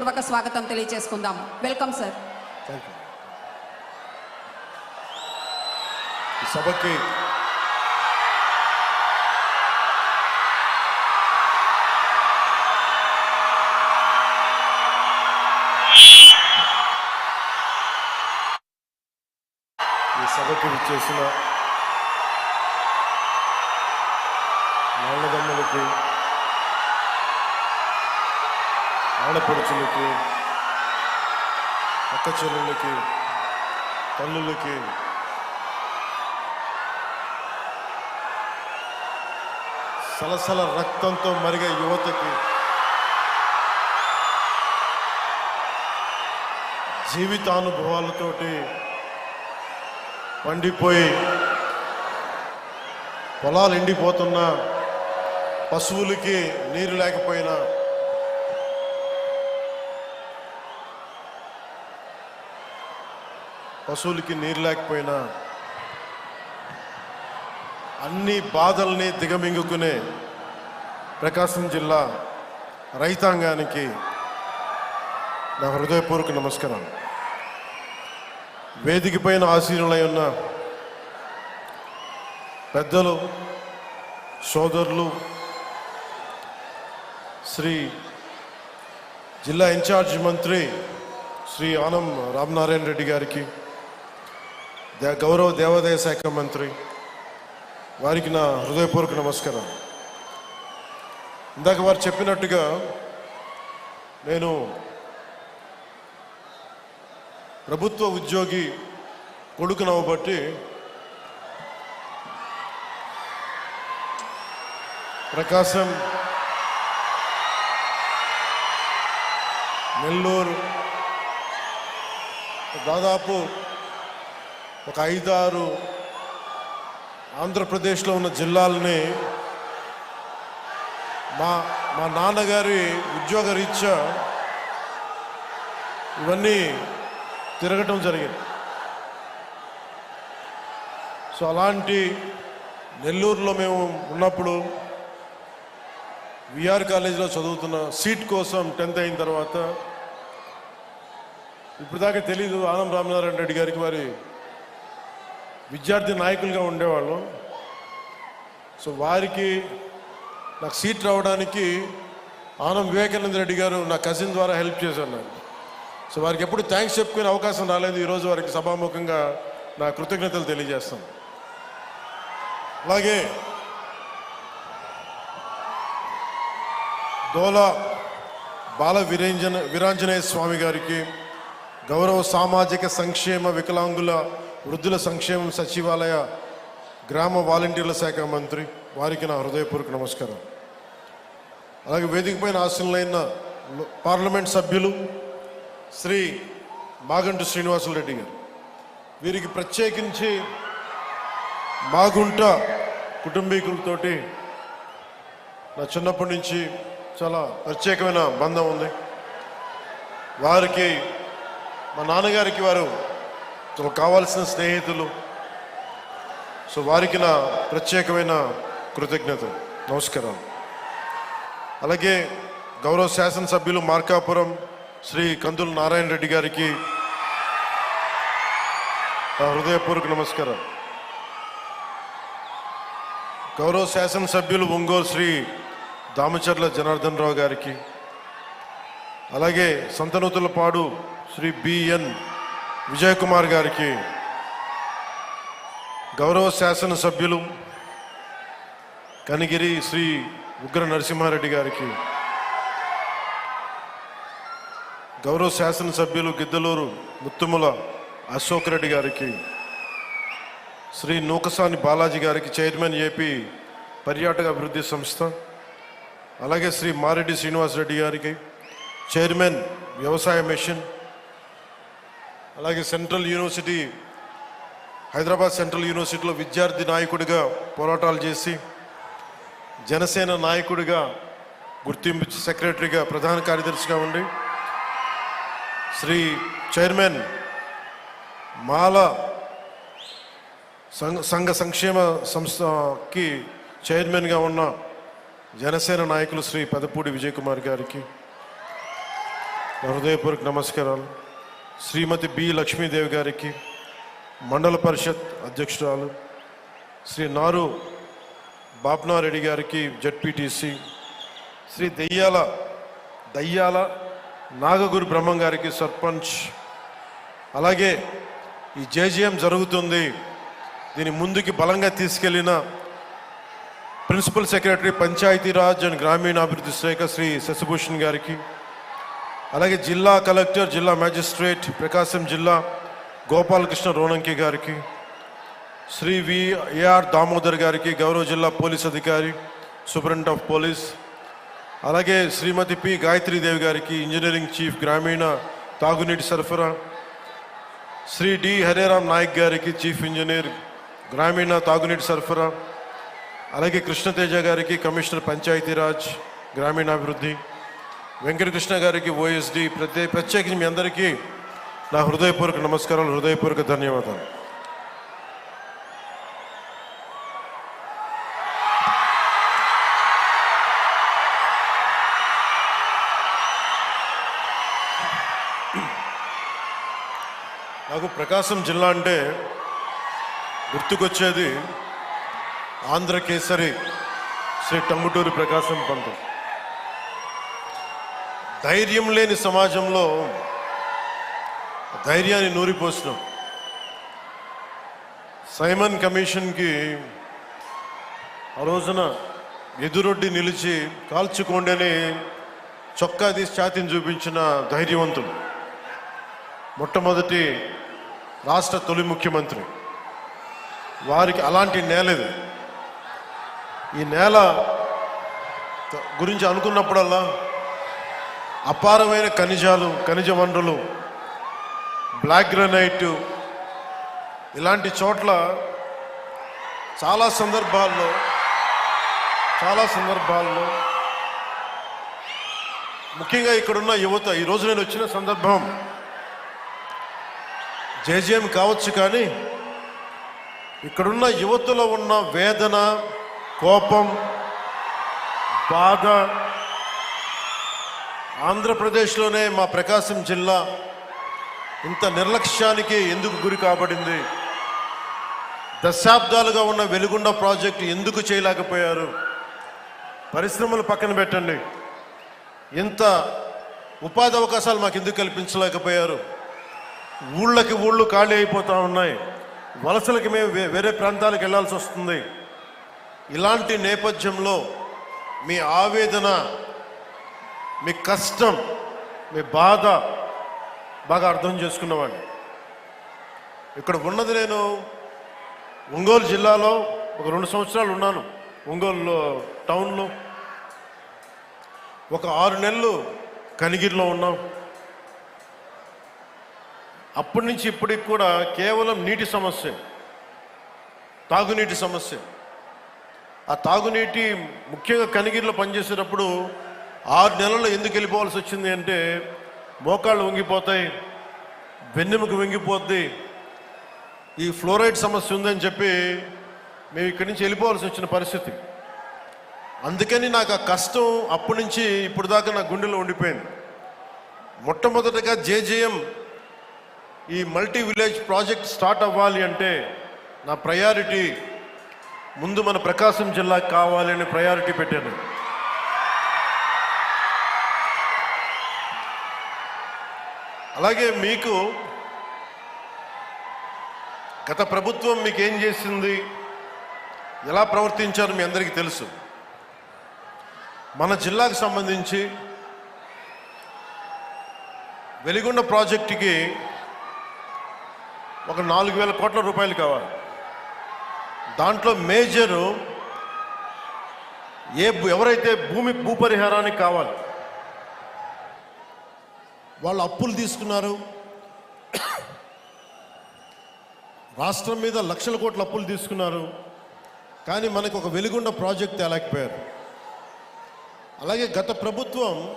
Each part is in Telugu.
పూర్వక స్వాగతం తెలియజేసుకుందాం. వెల్కమ్ సార్ ఈ సభకి ఈ సభకి విచ్చేసిన నాన్నదమ్ములకి ఆడపడుచులకి అక్క చెల్లెళ్ళకి తల్లులకి. సలసల రక్తంతో మరిగే యువతకి. జీవితానుభవాలతోటి పండిపోయి పొలాలు ఎండిపోతున్నా పశువులకి నీరు లేకపోయినా పశువులకి నీరు లేకపోయినా అన్ని బాధల్ని దిగమింగుకునే ప్రకాశం జిల్లా రైతాంగానికి నా హృదయపూర్వక నమస్కారం వేదిక పైన ఆశీనులై ఉన్న పెద్దలు సోదరులు శ్రీ జిల్లా ఇన్ఛార్జ్ మంత్రి శ్రీ ఆనం రామనారాయణ రెడ్డి గారికి గౌరవ దేవాదాయ శాఖ మంత్రి వారికి నా హృదయపూర్వక నమస్కారం. ఇందాక వారు చెప్పినట్టుగా నేను ప్రభుత్వ ఉద్యోగి కొడుకునవ్వబట్టి ప్రకాశం నెల్లూరు దాదాపు ఒక ఐదారు ఆంధ్రప్రదేశ్లో ఉన్న జిల్లాలని మా మా నాన్నగారి ఉద్యోగ రీత్యా ఇవన్నీ తిరగటం జరిగింది. సో అలాంటి నెల్లూరులో మేము ఉన్నప్పుడు విఆర్ కాలేజీలో చదువుతున్న సీట్ కోసం టెన్త్ అయిన తర్వాత ఇప్పుడు దాకా తెలీదు ఆనం రామనారాయణ రెడ్డి గారికి వారి విద్యార్థి నాయకులుగా ఉండేవాళ్ళం. సో వారికి నాకు సీట్ రావడానికి ఆనం వివేకానంద రెడ్డి గారు నా కజిన్ ద్వారా హెల్ప్ చేశాను నాకు. సో వారికి ఎప్పుడు థ్యాంక్స్ చెప్పుకునే అవకాశం రాలేదు. ఈరోజు వారికి సభాముఖంగా నా కృతజ్ఞతలు తెలియజేస్తాను. అలాగే దోలా బాల వీరేంజన వీరాంజనేయ స్వామి గారికి గౌరవ సామాజిక సంక్షేమ వికలాంగుల వృద్ధుల సంక్షేమం సచివాలయ గ్రామ వాలంటీర్ల శాఖ మంత్రి వారికి నా హృదయపూర్వక నమస్కారం. అలాగే వేదిక పైన ఆశీనులైన పార్లమెంట్ సభ్యులు శ్రీ మాగంటు శ్రీనివాసులు రెడ్డి గారు. వీరికి ప్రత్యేకించి మాగుంట కుటుంబీకులతోటి నా చిన్నప్పటి నుంచి చాలా ప్రత్యేకమైన బంధం ఉంది. వారికి మా నాన్నగారికి వారు తమకు కావాల్సిన స్నేహితులు. సో వారికి నా ప్రత్యేకమైన కృతజ్ఞత నమస్కారం. అలాగే గౌరవ శాసనసభ్యులు మార్కాపురం శ్రీ కందుల నారాయణ రెడ్డి గారికి హృదయపూర్వక నమస్కారం. గౌరవ శాసనసభ్యులు ఒంగోలు శ్రీ దామచర్ల జనార్దన్ రావు గారికి అలాగే సంతనూతులపాడు శ్రీ బిఎన్ విజయ్ కుమార్ గారికి గౌరవ శాసనసభ్యులు కనిగిరి శ్రీ ఉగ్ర నరసింహారెడ్డి గారికి గౌరవ శాసనసభ్యులు గిద్దలూరు ముత్తుముల అశోక్ రెడ్డి గారికి శ్రీ నూకసాని బాలాజీ గారికి చైర్మన్ ఏపీ పర్యాటక అభివృద్ధి సంస్థ అలాగే శ్రీ మారెడ్డి శ్రీనివాసరెడ్డి గారికి చైర్మన్ వ్యవసాయ మిషన్ అలాగే సెంట్రల్ యూనివర్సిటీ హైదరాబాద్ సెంట్రల్ యూనివర్సిటీలో విద్యార్థి నాయకుడిగా పోరాటాలు చేసి జనసేన నాయకుడిగా గుర్తింపు సెక్రటరీగా ప్రధాన కార్యదర్శిగా ఉండి శ్రీ చైర్మన్ మాల సంఘ సంఘ సంక్షేమ సంస్థకి చైర్మన్గా ఉన్న జనసేన నాయకులు శ్రీ పెదపూడి విజయ్ కుమార్ గారికి నా హృదయపూర్వక నమస్కారాలు. శ్రీమతి బి లక్ష్మీదేవి గారికి మండల పరిషత్ అధ్యక్షురాలు శ్రీ నారు బాప్నారెడ్డి గారికి జడ్పీటీసీ శ్రీ దెయ్యాల దయ్యాల నాగగురు బ్రహ్మం గారికి సర్పంచ్. అలాగే ఈ జేజీఎం జరుగుతుంది. దీని ముందుకి బలంగా తీసుకెళ్ళిన ప్రిన్సిపల్ సెక్రటరీ పంచాయతీరాజ్ అండ్ గ్రామీణాభివృద్ధి శాఖ శ్రీ శశిభూషణ్ గారికి అలాగే జిల్లా కలెక్టర్ జిల్లా మ్యాజిస్ట్రేట్ ప్రకాశం జిల్లా గోపాలకృష్ణ రోణంకి గారికి శ్రీ వి ఏఆర్ దామోదర్ గారికి గౌరవ జిల్లా పోలీస్ అధికారి సూపరింటెండెంట్ ఆఫ్ పోలీస్ అలాగే శ్రీమతి పి గాయత్రీదేవి గారికి ఇంజనీరింగ్ చీఫ్ గ్రామీణ తాగునీటి సరఫరా శ్రీ డి హరేరాం నాయక్ గారికి చీఫ్ ఇంజనీర్ గ్రామీణ తాగునీటి సరఫరా అలాగే కృష్ణతేజ గారికి కమిషనర్ పంచాయతీరాజ్ గ్రామీణాభివృద్ధి వెంకటకృష్ణ గారికి ఓఎస్డి ప్రత్యే ప్రత్యేకించి మీ అందరికీ నా హృదయపూర్వక నమస్కారాలు హృదయపూర్వక ధన్యవాదాలు. నాకు ప్రకాశం జిల్లా అంటే గుర్తుకొచ్చేది ఆంధ్ర కేసరి శ్రీ టంగుటూరి ప్రకాశం పంతులు. ధైర్యం లేని సమాజంలో ధైర్యాన్ని నూరిపోసినాం. సైమన్ కమిషన్కి ఆ రోజున ఎదురొడ్డి నిలిచి కాల్చుకోండి అని చొక్కా తీసి ఛాతిని చూపించిన ధైర్యవంతుడు. మొట్టమొదటి రాష్ట్ర తొలి ముఖ్యమంత్రి. వారికి అలాంటి నేల ఈ నేల గురించి అనుకున్నప్పుడల్లా అపారమైన ఖనిజాలు ఖనిజ వనరులు బ్లాక్ గ్రనైట్ ఇలాంటి చోట్ల చాలా సందర్భాల్లో చాలా సందర్భాల్లో ముఖ్యంగా ఇక్కడున్న యువత ఈ రోజు నేను వచ్చిన సందర్భం జేజేఎం కావచ్చు కానీ ఇక్కడున్న యువతలో ఉన్న వేదన కోపం బాధ ఆంధ్రప్రదేశ్లోనే మా ప్రకాశం జిల్లా ఇంత నిర్లక్ష్యానికి ఎందుకు గురి కాబడింది? దశాబ్దాలుగా ఉన్న వెలుగుండ ప్రాజెక్టు ఎందుకు చేయలేకపోయారు? పరిశ్రమలు పక్కన పెట్టండి. ఇంత ఉపాధి అవకాశాలు మాకు ఎందుకు కల్పించలేకపోయారు? ఊళ్ళకి ఊళ్ళు ఖాళీ అయిపోతూ ఉన్నాయి. వలసలకి మేము వే- వేరే ప్రాంతాలకు వెళ్ళాల్సి వస్తుంది. ఇలాంటి నేపథ్యంలో మీ ఆవేదన మీ కష్టం మీ బాధ బాగా అర్థం చేసుకున్నవాడిని. ఇక్కడ ఉన్నది నేను ఒంగోలు జిల్లాలో ఒక రెండు సంవత్సరాలు ఉన్నాను. ఒంగోలు టౌన్లో. ఒక ఆరు నెలలు కనిగిరిలో ఉన్నాం. అప్పటి నుంచి ఇప్పటికి కూడా కేవలం నీటి సమస్య. తాగునీటి సమస్య. ఆ తాగునీటి ముఖ్యంగా కనిగిరిలో పనిచేసేటప్పుడు ఆరు నెలల్లో ఎందుకు వెళ్ళిపోవాల్సి వచ్చింది అంటే మోకాళ్ళు వంగిపోతాయి వెన్నెముక వంగిపోద్ది ఈ ఫ్లోరైడ్ సమస్య ఉందని చెప్పి మేము ఇక్కడి నుంచి వెళ్ళిపోవాల్సి వచ్చిన పరిస్థితి. అందుకని నాకు ఆ కష్టం అప్పటి నుంచి ఇప్పుడు దాకా నా గుండెలో ఉండిపోయింది. మొట్టమొదటగా జేజేఎం ఈ మల్టీ విలేజ్ ప్రాజెక్ట్ స్టార్ట్ అవ్వాలి అంటే నా ప్రయారిటీ ముందు మన ప్రకాశం జిల్లాకి కావాలి అని ప్రయారిటీ పెట్టాను. అలాగే మీకు గత ప్రభుత్వం మీకు ఏం చేసింది? ఎలా ప్రవర్తించారు మీ అందరికీ తెలుసు. మన జిల్లాకు సంబంధించి వెలిగొండ ప్రాజెక్టుకి ఒక నాలుగు వేల కోట్ల రూపాయలు కావాలి. దాంట్లో మేజరు ఏ భూ- ఎవరైతే భూమి భూపరిహారానికి కావాలి వాళ్ళు అప్పులు తీసుకున్నారు. రాష్ట్రం మీద లక్షల కోట్ల అప్పులు తీసుకున్నారు. కానీ మనకు ఒక వెలుగుండ ప్రాజెక్ట్ తేలేకపోయారు. అలాగే గత ప్రభుత్వం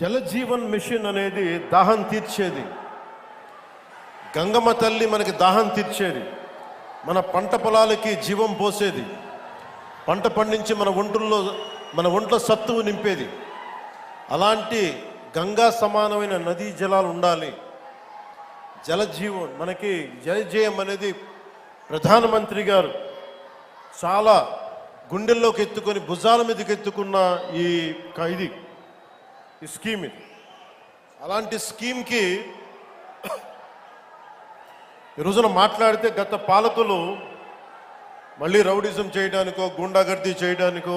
జలజీవన్ మిషన్ అనేది దాహం తీర్చేది. గంగమ్మ తల్లి మనకి దాహం తీర్చేది. మన పంట పొలాలకి జీవం పోసేది. పంట పండించి మన ఒంట్లో మన ఒంట్లో సత్తువు నింపేది. అలాంటి గంగా సమానమైన నదీ జలాలు ఉండాలి. జలజీవం మనకి జలజీవం అనేది ప్రధానమంత్రి గారు చాలా గుండెల్లోకి ఎత్తుకొని భుజాల మీదకి ఎత్తుకున్న ఈ ఇది ఈ స్కీమ్ ఇది. అలాంటి స్కీమ్కి ఈ రోజున మాట్లాడితే గత పాలకులు మళ్ళీ రౌడిజం చేయడానికో గుండాగర్దీ చేయడానికో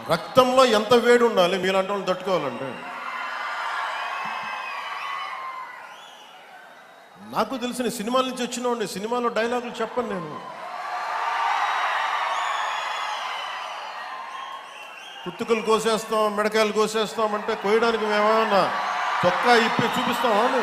రక్తంలో ఎంత వేడి ఉండాలి మీలాంటి వాళ్ళు తట్టుకోవాలంటే నాకు తెలిసిన సినిమాల నుంచి వచ్చినవాడిని సినిమాలో డైలాగులు చెప్పను నేను. పుత్తుకలు కోసేస్తాం మిడకాయలు కోసేస్తాం అంటే కోయడానికి మేమేమన్నా చొక్కా ఇప్పి చూపిస్తామా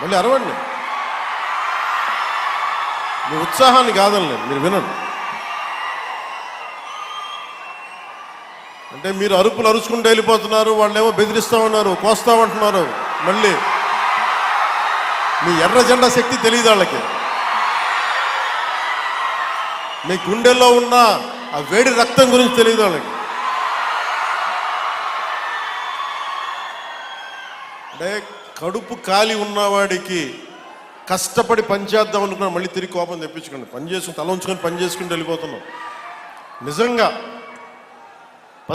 మళ్ళీ అరవండి. మీ ఉత్సాహాన్ని కాదనలేదు మీరు వినండి. అంటే మీరు అరుపులు అరుచుకుంటూ వెళ్ళిపోతున్నారు వాళ్ళు ఏమో బెదిరిస్తా ఉన్నారు కోస్తామంటున్నారు మళ్ళీ మీ ఎర్ర జెండా శక్తి తెలియదు వాళ్ళకి. మీ గుండెల్లో ఉన్న ఆ వేడి రక్తం గురించి తెలియదు వాళ్ళకి. అంటే కడుపు కాలి ఉన్నవాడికి కష్టపడి పనిచేద్దాం అనుకున్నా మళ్ళీ తిరిగి కోపం తెప్పించుకోండి. పని చేసుకుని తల ఉంచుకొని పని చేసుకుని వెళ్ళిపోతున్నాం. నిజంగా